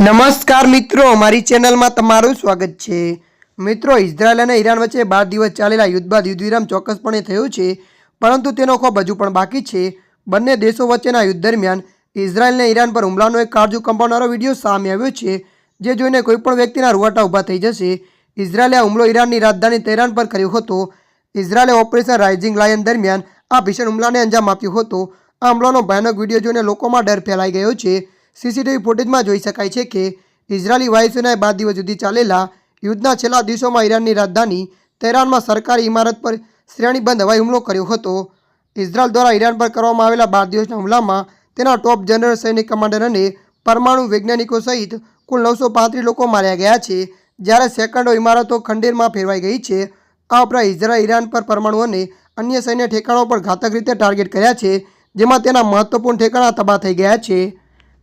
નમસ્કાર મિત્રો મારી ચેનલમાં તમારું સ્વાગત છે. મિત્રો, ઇઝરાયલ અને ઈરાન વચ્ચે બાર દિવસ ચાલેલા યુદ્ધ બાદ યુદ્ધ વિરામ ચોક્કસપણે થયું છે, પરંતુ તેનો ખોબ હજુ પણ બાકી છે. બંને દેશો વચ્ચેના યુદ્ધ દરમિયાન ઇઝરાયલને ઈરાન પર હુમલાનો એક કાળજુ કંપાવનારો વીડિયો સામે આવ્યો છે, જે જોઈને કોઈપણ વ્યક્તિના રૂવાટા ઊભા થઈ જશે. ઇઝરાયલે આ હુમલો ઈરાનની રાજધાની તેહરાન પર કર્યો હતો. ઇઝરાયલે ઓપરેશન રાઇઝિંગ લાયન દરમિયાન આ ભીષણ હુમલાને અંજામ આપ્યો હતો. આ હુમલાનો ભયાનક વીડિયો જોઈને લોકોમાં ડર ફેલાઈ ગયો છે. સીસીટીવી ફૂટેજમાં જોઈ શકાય છે કે ઇઝરાયલી વાયુસેનાએ બાર દિવસ સુધી ચાલેલા યુદ્ધના છેલ્લા દિવસોમાં ઈરાનની રાજધાની તેહરાનમાં સરકારી ઇમારત પર શ્રેણીબંધ હવાઈ હુમલો કર્યો હતો. ઇઝરાયલ દ્વારા ઈરાન પર કરવામાં આવેલા બાર દિવસના હુમલામાં તેના ટોપ જનરલ સૈનિક કમાન્ડર અને પરમાણુ વૈજ્ઞાનિકો સહિત કુલ નવસો પાંત્રીસ લોકો માર્યા ગયા છે, જ્યારે સેકન્ડો ઇમારતો ખંડેરમાં ફેરવાઈ ગઈ છે. આ ઉપરાંત ઇઝરાયલ ઈરાન પર પરમાણુ અને અન્ય સૈન્ય ઠેકાણો પર ઘાતક રીતે ટાર્ગેટ કર્યા છે, જેમાં તેના મહત્વપૂર્ણ ઠેકાણા તબાહ થઈ ગયા છે.